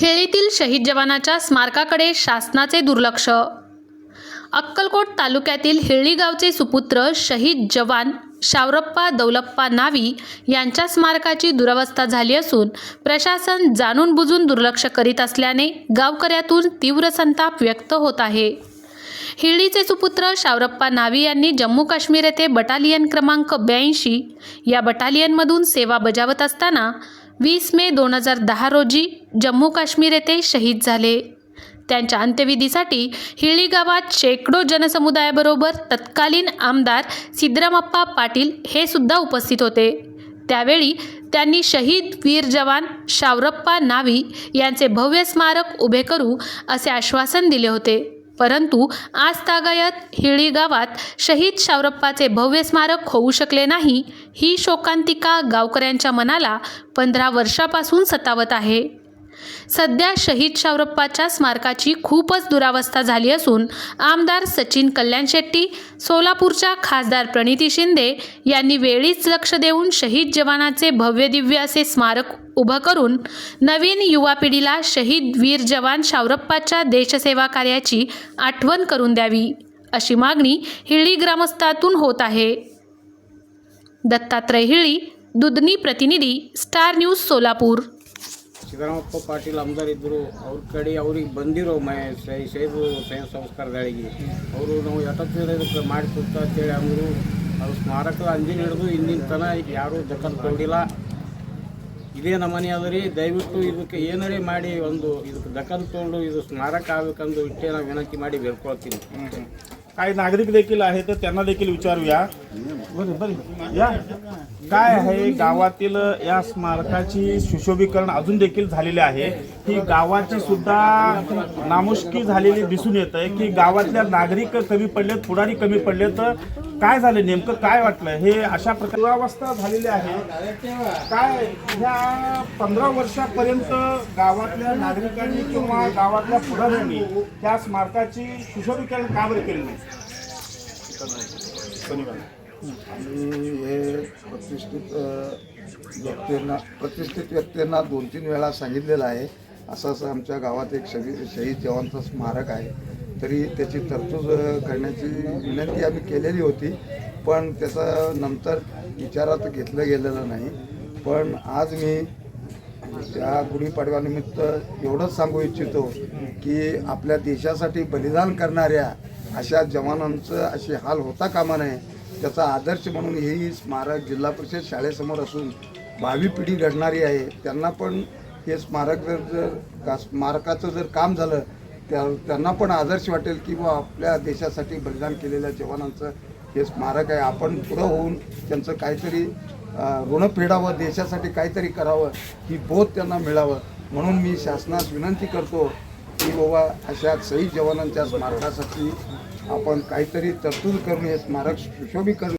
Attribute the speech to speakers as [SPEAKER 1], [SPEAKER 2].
[SPEAKER 1] हेळीतील शहीद जवानाच्या स्मारकाकडे शासनाचे दुर्लक्ष. अक्कलकोट तालुक्यातील हेळी गावचे सुपुत्र शहीद जवान शावरप्पा दौलप्पा नावी यांच्या स्मारकाची दुरवस्था झाली असून प्रशासन जाणून बुजून दुर्लक्ष करीत असल्याने गावकऱ्यातून तीव्र संताप व्यक्त होत आहे. हिळीचे सुपुत्र शावरप्पा नावी यांनी जम्मू काश्मीर येथे बटालियन क्रमांक ब्याऐंशी या बटालियनमधून सेवा बजावत असताना वीस मे दोन हजार दहा रोजी जम्मू काश्मीर येथे शहीद झाले. त्यांच्या अंत्यविधीसाठी हिळी गावात शेकडो जनसमुदायाबरोबर तत्कालीन आमदार सिद्धरामप्पा पाटील हे सुद्धा उपस्थित होते. त्यावेळी त्यांनी शहीद वीर जवान शावरप्पा नावी यांचे भव्य स्मारक उभे करू असे आश्वासन दिले होते. परंतु आज तागायत हिळी गावात शहीद शावरप्पाचे भव्य स्मारक होऊ शकले नाही ही शोकांतिका गावकऱ्यांच्या मनाला पंधरा वर्षापासून सतावत आहे. सध्या शहीद शावरप्पाच्या स्मारकाची खूपच दुरावस्था झाली असून आमदार सचिन कल्याण शेट्टी सोलापूरच्या खासदार प्रणिती शिंदे यांनी वेळीच लक्ष देऊन शहीद जवानाचे भव्यदिव्य असे स्मारक उभं करून नवीन युवा पिढीला शहीद वीर जवान शावरप्पाच्या देशसेवा कार्याची आठवण करून द्यावी अशी मागणी हिळी ग्रामस्थातून होत आहे. दत्तात्रय हिळी दुधनी प्रतिनिधी स्टार न्यूज सोलापूर.
[SPEAKER 2] ಸಿದ್ದರಾಮಪ್ಪ ಪಾಟೀಲ್ ಆಮದಾರ್ ಇದ್ದರು ಅವ್ರ ಕಡೆ ಅವ್ರಿಗೆ ಬಂದಿರೋ ಮೈ, ಸೈ, ಸೈಬು ಶೈವ ಸಂಸ್ಕಾರದಾಳಿಗೆ ಅವರು ನಾವು ಇದಕ್ಕೆ ಮಾಡಿ ಕೊಡ್ತ ಅಂತೇಳಿ ಅಂದರು. ಅವ್ರ ಸ್ಮಾರಕ ಅಂಜಿನ ಹಿಡಿದು ಇಂದಿನ ತನ ಯಾರೂ ದಖಲ್ ಕೊಡಿಲ್ಲ ಇದೇ ನಮನೆ ಅದ ರೀ. ದಯವಿಟ್ಟು ಇದಕ್ಕೆ ಏನರೇ ಮಾಡಿ ಒಂದು ಇದಕ್ಕೆ ದಖಲ್ ತೊಗೊಂಡು ಇದು ಸ್ಮಾರಕ ಆಗ್ಬೇಕಂದು ಇಟ್ಟೆ ನಾವು ವಿನಂತಿ ಮಾಡಿ ಬೇಡ್ಕೊಳ್ತೀನಿ.
[SPEAKER 3] काही नागरिक देखील आहेत तर त्यांना देखील विचारूया. या. काय आहे गावातील या स्मारकाची सुशोभीकरण अजून देखील झालेले आहे? ही गावाची सुद्धा नामुष्की झालेली दिसून येत आहे की गावातल्या नागरिक कमी पडलेत पुढारी कमी पडले तर काय झालं नेमकं? काय वाटलं? हे अशा प्रकारे अवस्था झालेली आहे. काय ह्या पंधरा वर्षापर्यंत गावातल्या नागरिकांनी किंवा गावातल्या पुढाऱ्यांनी त्या स्मारकाची सुशोभीकरण का बरं केलं नाही?
[SPEAKER 4] आणि हे प्रतिष्ठित व्यक्तींना प्रतिष्ठित व्यक्तींना दोन तीन वेळा सांगितलेलं आहे. असं असं आमच्या गावात एक शहीद शहीद जवानचं स्मारक आहे. तरी त्याची तरतूद करण्याची विनंती आम्ही केलेली होती. पण त्याचं नंतर विचारात घेतलं गेलेलं नाही. पण आज मी त्या गुढीपाडव्यानिमित्त एवढंच सांगू इच्छितो की आपल्या देशासाठी बलिदान करणाऱ्या अशा जवानांचं असे हाल होता कामा नये त्याचा आदर्श म्हणून हेही स्मारक जिल्हा परिषद शाळेसमोर असून भावी पिढी घडणारी आहे. त्यांना पण हे स्मारक जर जर का स्मारकाचं जर काम झालं त्या त्यांना पण आदर्श वाटेल की बा आपल्या देशासाठी बलिदान केलेल्या जवानांचं हे स्मारक आहे. आपण पुढं होऊन त्यांचं काहीतरी ऋण फेडावं देशासाठी काहीतरी करावं ही बोध त्यांना मिळावं. म्हणून मी शासनास विनंती करतो की बाबा अशा शहीद जवानांच्या स्मारकासाठी आपण काहीतरी तरतूद करून हे स्मारक सुशोभीकरण